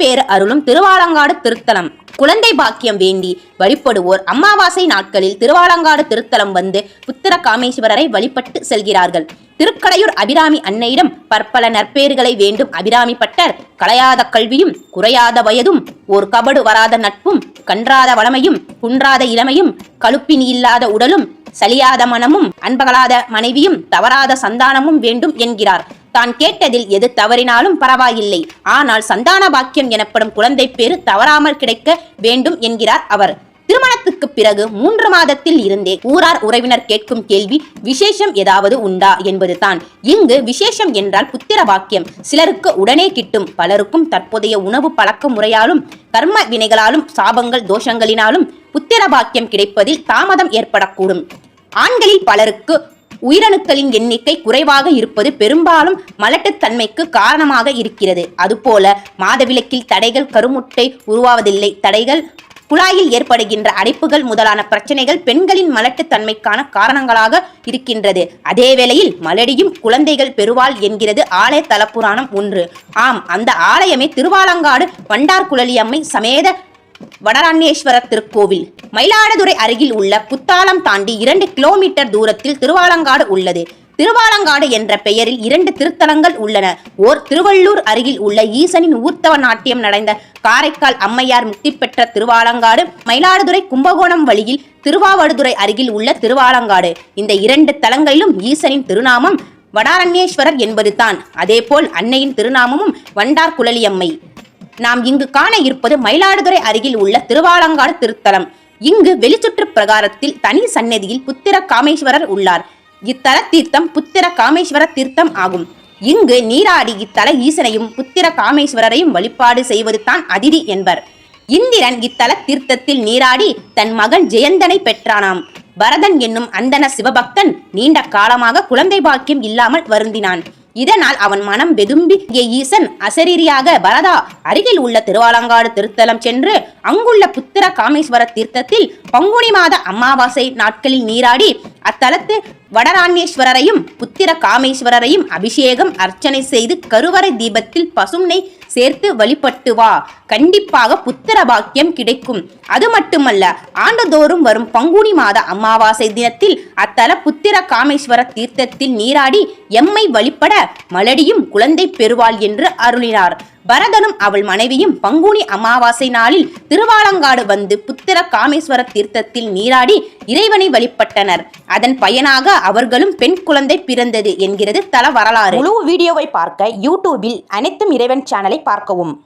பேர் அருளும் திருவாலங்காடு திருத்தலம். குழந்தை பாக்கியம் வேண்டி வழிபடுவோர் அமாவாசை நாட்களில் திருவாலங்காடு திருத்தலம் வந்து புத்திர காமேஸ்வரரை வழிபட்டு செல்கிறார்கள். திருக்கடையூர் அபிராமி அன்னையிடம் பற்பல நற்பேறுகளை வேண்டும் அபிராமி பட்டர். களையாத கல்வியும் குறையாத வயதும் ஓர் கபடு வராத நட்பும் கன்றாத வளமையும் குன்றாத இளமையும் கழுப்பினி இல்லாத உடலும் சலியாத மனமும் அன்பகலாத மனைவியும் தவறாத சந்தானமும் வேண்டும் என்கிறார். தான் கேட்டதில் எது தவறினாலும் பரவாயில்லை. ஆனால் சந்தான பாக்கியம் எனப்படும் குழந்தை பேரு தவறாமல் கிடைக்க வேண்டும் என்கிறார் அவர். திருமணத்துக்கு பிறகு மூன்று மாதத்தில் இருந்தே ஊரார் உறவினர் கேட்கும் கேள்வி விசேஷம் ஏதாவது உண்டா? என்பதுதான். இங்கு விசேஷம் என்றால் புத்திர வாக்கியம் சிலருக்கு உடனே கிட்டும் பலருக்கும் தற்போதைய உணவு பழக்க முறையாலும் கர்ம வினைகளாலும் சாபங்கள் தோஷங்களினாலும் புத்திர பாக்கியம் கிடைப்பதில் தாமதம் ஏற்படக்கூடும். ஆண்களில் பலருக்கு உயிரணுக்களின் எண்ணிக்கை குறைவாக இருப்பது பெரும்பாலும் மலட்டுத்தன்மைக்கு காரணமாக இருக்கிறது. அதுபோல மாதவிலக்கில் தடைகள் கருமுட்டை உருவாவதில்லை. தடைகள் குழாயில் ஏற்படுகின்ற அடைப்புகள் முதலான பிரச்சனைகள் பெண்களின் மலட்டுத்தன்மைக்கான காரணங்களாக இருக்கின்றது. அதே வேளையில் மலடியும் குழந்தைகள் பெறுவாள் என்கிறது ஆலய தலப்புராணம் ஒன்று. ஆம் அந்த ஆலயமே திருவாலங்காடு வண்டார்குழலியம்மை சமேத வடராண்ணேஸ்வரர் திருக்கோவில். மயிலாடுதுறை அருகில் உள்ள புத்தாலம் தாண்டி இரண்டு கிலோமீட்டர் தூரத்தில் திருவாலங்காடு உள்ளது. திருவாலங்காடு என்ற பெயரில் இரண்டு திருத்தலங்கள் உள்ளன. ஓர் திருவள்ளூர் அருகில் உள்ள ஈசனின் ஊர்த்தவ நாட்டியம் நடந்த காரைக்கால் அம்மையார் முக்தி பெற்ற திருவாலங்காடு மயிலாடுதுறை கும்பகோணம் வழியில் திருவாவடுதுறை அருகில் உள்ள திருவாலங்காடு. இந்த இரண்டு தலங்களிலும் ஈசனின் திருநாமம் வடாரண்யேஸ்வரர் என்பதுதான். அதேபோல் அன்னையின் திருநாமமும் வண்டார் குழலியம்மை. நாம் இங்கு காண இருப்பது மயிலாடுதுறை அருகில் உள்ள திருவாலங்காடு திருத்தலம். இங்கு வெளிச்சுற்று பிரகாரத்தில் தனி சன்னதியில் புத்திர காமேஸ்வரர் உள்ளார். இத்தல தீர்த்தம் புத்திர காமேஸ்வர தீர்த்தம் ஆகும். இங்கு நீராடி இத்தல ஈசனையும் புத்திர காமேஸ்வரரையும் வழிபாடு செய்வது தான் அதிதி என்பர். இந்திரன் இத்தல தீர்த்தத்தில் நீராடி தன் மகன் ஜெயந்தனை பெற்றானாம். பரதன் என்னும் அந்தன சிவபக்தன் நீண்ட காலமாக குழந்தை பாக்கியம் இல்லாமல் வருந்தினான். இதனால் அவன் மனம் வெதும்பி ஈசன் அசரீரியாக பரதா அருகில் உள்ள திருவாலங்காடு திருத்தலம் சென்று அங்குள்ள புத்திர காமேஸ்வர தீர்த்தத்தில் பங்குனி மாத அமாவாசை நாட்களில் நீராடி அத்தலத்து வடராண்யேஸ்வரரையும் புத்திர காமேஸ்வரரையும் அபிஷேகம் அர்ச்சனை செய்து கருவறை தீபத்தில் பசும் சேர்த்து வழிபட்டு வா. கண்டிப்பாக புத்திர பாக்கியம் கிடைக்கும். அது மட்டுமல்ல ஆண்டுதோறும் வரும் பங்குனி மாத அமாவாசை தினத்தில் அத்தல புத்திர காமேஸ்வர தீர்த்தத்தில் நீராடி எம்மை வழிபட மலடியும் குழந்தை பெறுவாள் என்று அருளினார். பரதனும் அவள் மனைவியும் பங்குனி அமாவாசை நாளில் திருவாலங்காடு வந்து புத்திர காமேஸ்வர தீர்த்தத்தில் நீராடி இறைவனை வழிபட்டனர். அதன் பயனாக அவர்களும் பெண் குழந்தை பிறந்தது என்கிறது தல வரலாறு. முழு வீடியோவை பார்க்க யூடியூபில் அனைத்தும் இறைவன் சேனலை பார்க்கவும்.